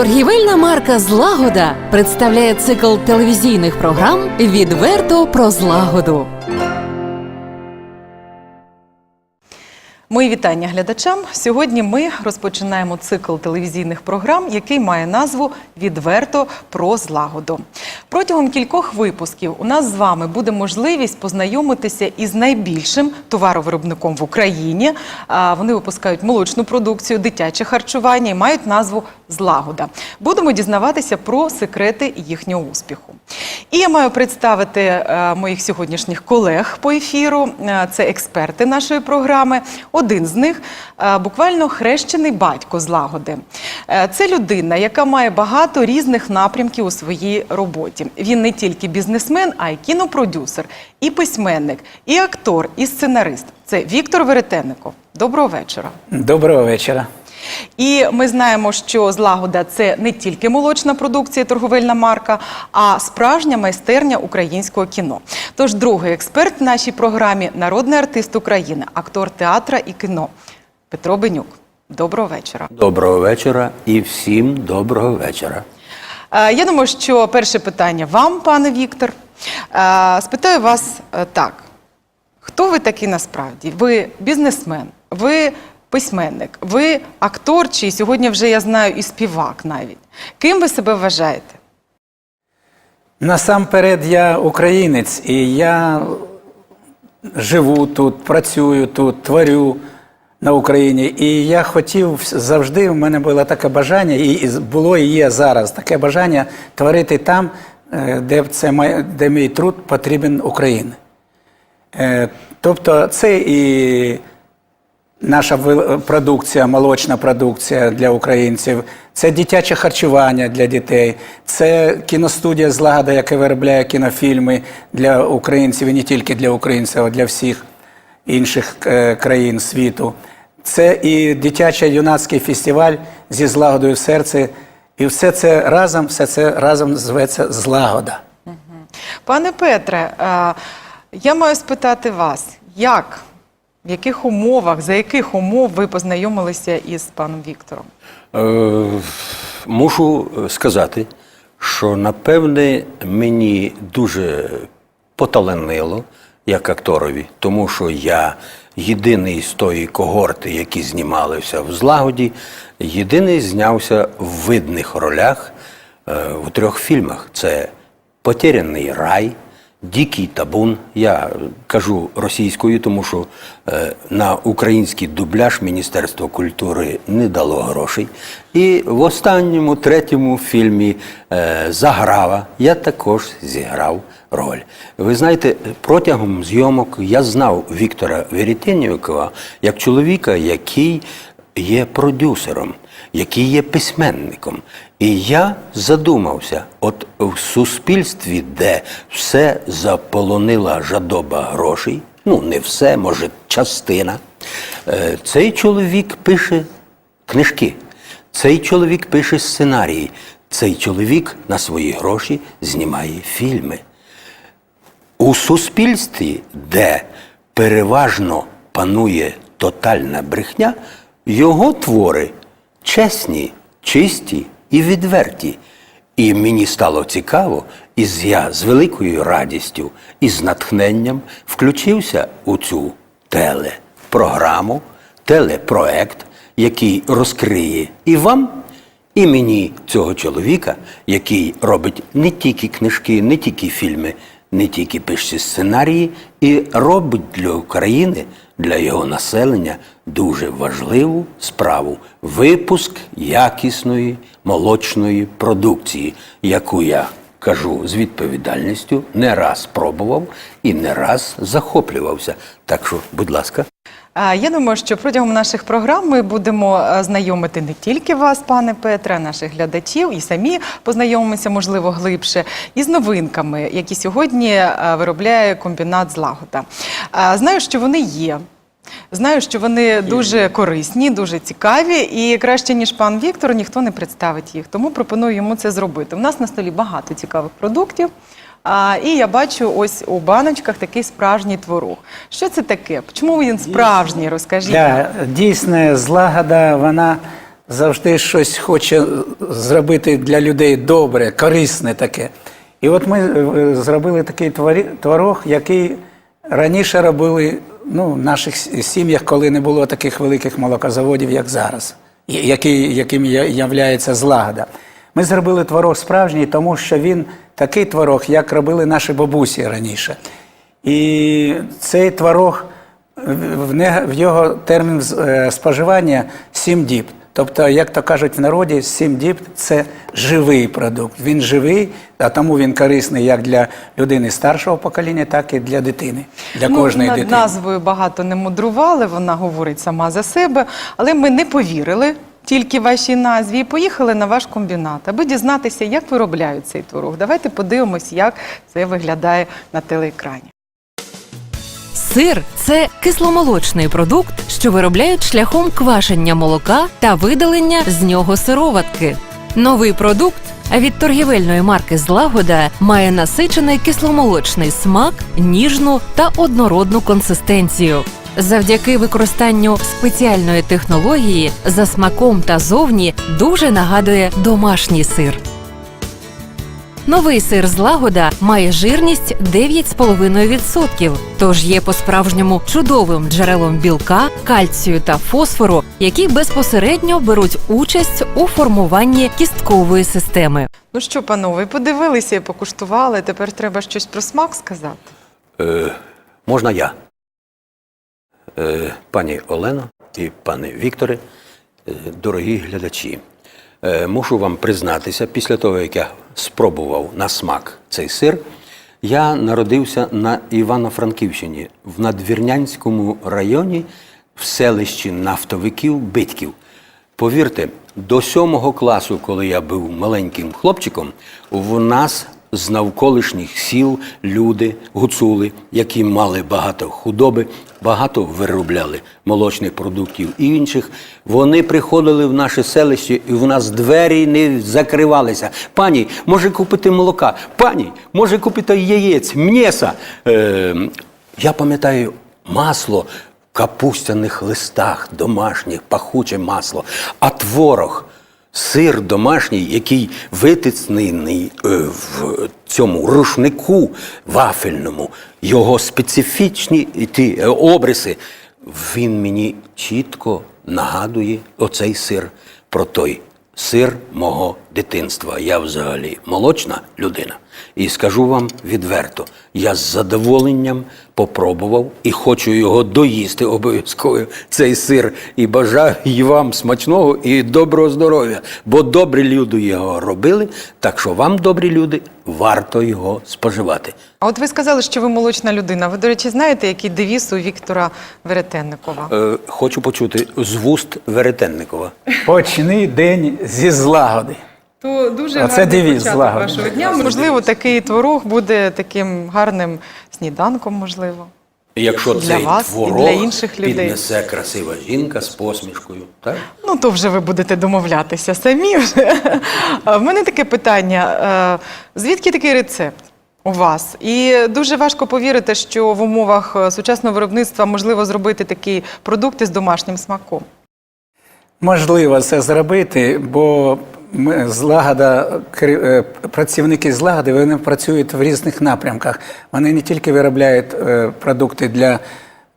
Торгівельна марка Злагода представляє цикл телевізійних програм Відверто про злагоду. Мої вітання глядачам. Сьогодні ми розпочинаємо цикл телевізійних програм, який має назву Відверто про злагоду. Протягом кількох випусків у нас з вами буде можливість познайомитися із найбільшим товаровиробником в Україні. Вони випускають молочну продукцію, дитяче харчування і мають назву Злагода. Будемо дізнаватися про секрети їхнього успіху. І я маю представити е, моїх сьогоднішніх колег по ефіру. Е, Це експерти нашої програми. Один з них е, буквально хрещений батько злагоди. Це людина, яка має багато різних напрямків у своїй роботі. Він не тільки бізнесмен, а й кінопродюсер, і письменник, і актор, і сценарист. Це Віктор Веретенников. Доброго вечора. Доброго вечора. І ми знаємо, що злагода це не тільки молочна продукція, торговельна марка, а справжня майстерня українського кіно. Тож другий експерт в нашій програмі народний артист України, актор театра і кіно Петро Бенюк. Доброго вечора. Доброго вечора і всім доброго вечора. Е, Я думаю, що перше питання вам, пане Віктор. Е, Спитаю вас е, так: хто ви такий насправді? Ви бізнесмен, ви письменник, ви актор, чи сьогодні вже я знаю і співак навіть. Ким ви себе вважаєте? Насамперед, я українець, і я живу тут, працюю тут, творю на Україні. І я хотів завжди, в мене було таке бажання, і було і є зараз таке бажання творити там, е, де, це, де мій труд потрібен Україні. Е, Тобто це і наша продукція, молочна продукція для українців, це дитяче харчування для дітей, це кіностудія Злагода, яка виробляє кінофільми для українців і не тільки для українців, а для всіх інших е, країн світу. Це і дитячий юнацький фестиваль зі злагодою в серці. І все це разом, все це разом зветься злагода. Пане Петре, е, я маю спитати вас, як, в яких умовах, за яких умов ви познайомилися із паном Віктором? Е, мушу сказати, що напевне мені дуже поталанило як акторові, тому що я єдиний з тої когорти, які знімалися в злагоді, єдиний знявся в видних ролях е, в трьох фільмах: це Потеряний рай. Дикий табун. Я кажу російською, тому що е, на український дубляж Міністерство культури не дало грошей. І в останньому третьому фільмі е, Заграва я також зіграв роль. Ви знаєте, протягом зйомок я знав Віктора Веретеннікова як чоловіка, який є продюсером, який є письменником. І я задумався, от в суспільстві, де все заполонила жадоба грошей, ну не все, може, частина, е, цей чоловік пише книжки, цей чоловік пише сценарії, цей чоловік на свої гроші знімає фільми. У суспільстві, де переважно панує тотальна брехня, його твори чесні, чисті і відверті. І мені стало цікаво, і я з великою радістю і з натхненням включився у цю телепрограму, телепроект, який розкриє і вам, і мені цього чоловіка, який робить не тільки книжки, не тільки фільми, не тільки пише сценарії, і робить для України, для його населення дуже важливу справу випуск якісної молочної продукції, яку я кажу з відповідальністю, не раз пробував і не раз захоплювався. Так що, будь ласка. Я думаю, що протягом наших програм ми будемо е, знайомити не тільки вас, пане Петре, а наших глядачів, і самі познайомимося, можливо, глибше, із новинками, які сьогодні е, виробляє комбінат злагода. Знаю, що вони є. Знаю, що вони дуже корисні, дуже цікаві, і краще ніж пан Віктор, ніхто не представить їх. Тому пропоную йому це зробити. У нас на столі багато цікавих продуктів. А, і я бачу ось у баночках такий справжній творог. Що це таке? Чому він справжній? Розкажіть. нам. Для злагода, вона завжди щось хоче зробити для людей добре, корисне таке. І от ми е, зробили такий творог, який раніше робили ну, в наших сім'ях, коли не було таких великих молокозаводів, як зараз, який, яким являється злагода. Ми зробили творог справжній, тому що він такий творог, як робили наші бабусі раніше. І цей творог в- в, не- в його термін е, споживання 7 діб. Тобто, як то кажуть в народі, 7 діб це живий продукт. Він живий, а тому він корисний як для людини старшого покоління, так і для дитини, для кожної ну, над дитини. назвою багато не мудрували, вона говорить сама за себе, але ми не повірили тільки вашій назві і поїхали на ваш комбінат, аби дізнатися, як виробляють цей творог. Давайте подивимось, як це виглядає на телеекрані. Сир це кисломолочний продукт, що виробляють шляхом квашення молока та видалення з нього сироватки. Новий продукт від торгівельної марки Злагода має насичений кисломолочний смак, ніжну та однородну консистенцію. Завдяки використанню спеціальної технології за смаком та зовні дуже нагадує домашній сир. Новий сир злагода має жирність 9,5%, тож є по-справжньому чудовим джерелом білка, кальцію та фосфору, які безпосередньо беруть участь у формуванні кісткової системи. Ну що, панове, подивилися і покуштували. Тепер треба щось про смак сказати. Е, можна я? Е, пані Олено і пане Вікторе, е, дорогі глядачі, е, мушу вам признатися, після того, як я спробував на смак цей сир, я народився на Івано-Франківщині в Надвірнянському районі в селищі нафтовиків Битків. Повірте, до сьомого класу, коли я був маленьким хлопчиком, в нас з навколишніх сіл люди, гуцули, які мали багато худоби, багато виробляли молочних продуктів і інших. Вони приходили в наше селище, і в нас двері не закривалися. Пані, може купити молока? Пані, може купити яєць, м'єса. Е, я пам'ятаю масло в капустяних листах, домашніх, пахуче масло, а творог. Сир домашній, який витиснений е, в цьому рушнику вафельному, його специфічні ті е, обриси, він мені чітко нагадує оцей сир про той сир мого дитинства. Я взагалі молочна людина. І скажу вам відверто, я з задоволенням попробував і хочу його доїсти обов'язково цей сир. І бажаю і вам смачного і доброго здоров'я. Бо добрі люди його робили, так що вам, добрі люди, варто його споживати. А от ви сказали, що ви молочна людина. Ви, до речі, знаєте, який девіз у Віктора Веретенникова? Е, хочу почути з вуст Веретенникова. Почни день зі злагоди. То дуже Оце гарний девіз початок злагоди. вашого дня. Можливо, такий творог буде таким гарним сніданком, можливо. І Якщо Для цей вас і для інших людей. піднесе красива жінка з посмішкою, так? Ну, то вже ви будете домовлятися самі. Вже. В мене таке питання: е, звідки такий рецепт? У вас і дуже важко повірити, що в умовах е, сучасного виробництва можливо зробити такі продукти з домашнім смаком. Можливо це зробити, бо ми злагода, е, працівники злагоди вони працюють в різних напрямках. Вони не тільки виробляють е, продукти для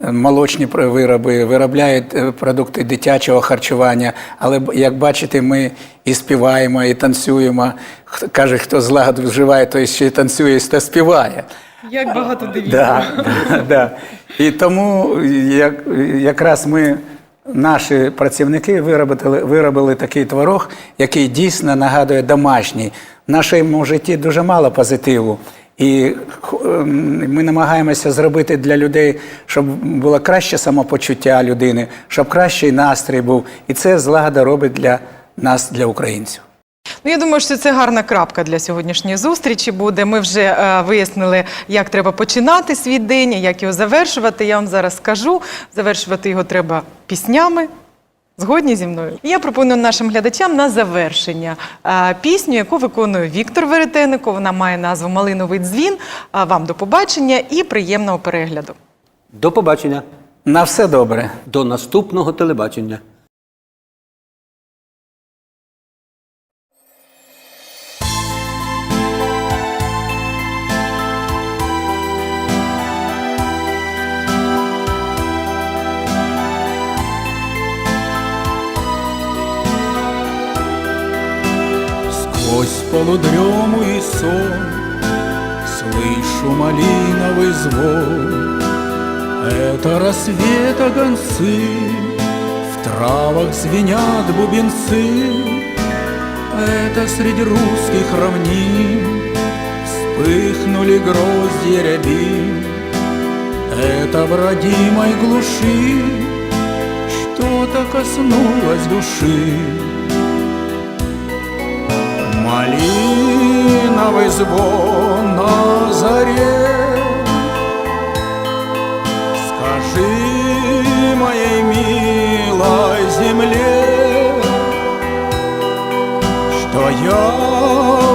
е, молочні вироби, виробляють продукти дитячого харчування. Але як бачите, ми і співаємо, і танцюємо. Каже, хто злагоду вживає, той ще й танцює, та співає. Як багато дивізій. Да, да, да. І тому як, якраз ми, наші працівники, виробили, виробили такий творог, який дійсно нагадує домашній. В нашому житті дуже мало позитиву. І ем, ми намагаємося зробити для людей, щоб було краще самопочуття людини, щоб кращий настрій був. І це злагода робить для нас, для українців. Ну, я думаю, що це гарна крапка для сьогоднішньої зустрічі буде. Ми вже е, вияснили, як треба починати свій день, як його завершувати. Я вам зараз скажу. Завершувати його треба піснями. Згодні зі мною? Я пропоную нашим глядачам на завершення е, пісню, яку виконує Віктор Веретенников. Вона має назву Малиновий дзвін. А вам до побачення і приємного перегляду. До побачення. На все добре. До наступного телебачення. Полудрему и сон. Слышу малиновый звон. Это рассвета гонцы В травах звенят бубенцы. Это среди русских равнин. Вспыхнули гроздья рябин. Это в родимой глуши. Что-то коснулось души Малиновый звон на заре. Скажи моей милой земле Что я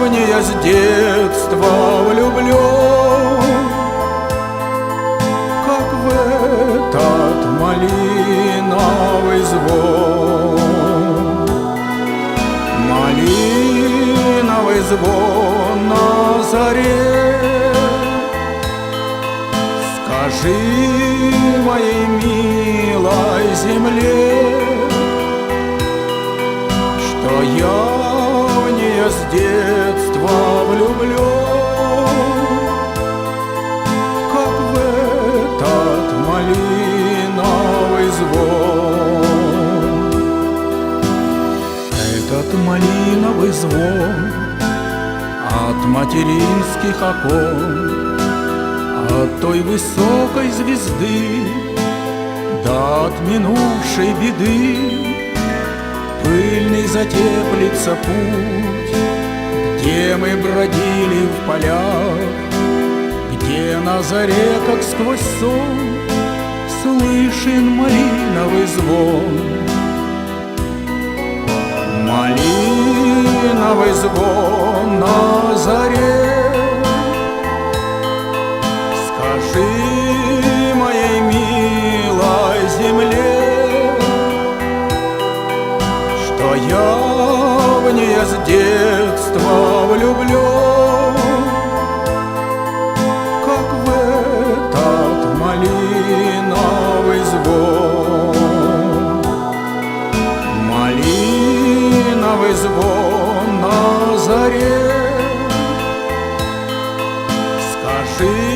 в нее с детства влюблен Как в этот малиновый звон Малиновый звон на заре Скажи моей милой земле Что я в нее с детства влюблен Как в этот малиновый звон Этот малиновый звон От материнских окон От той высокой звезды Да от минувшей беды. Пыльный затеплится путь Где мы бродили в полях Где на заре, как сквозь сон Слышен малиновый звон Малиновый звон на заре Малиновый звон на заре Скажи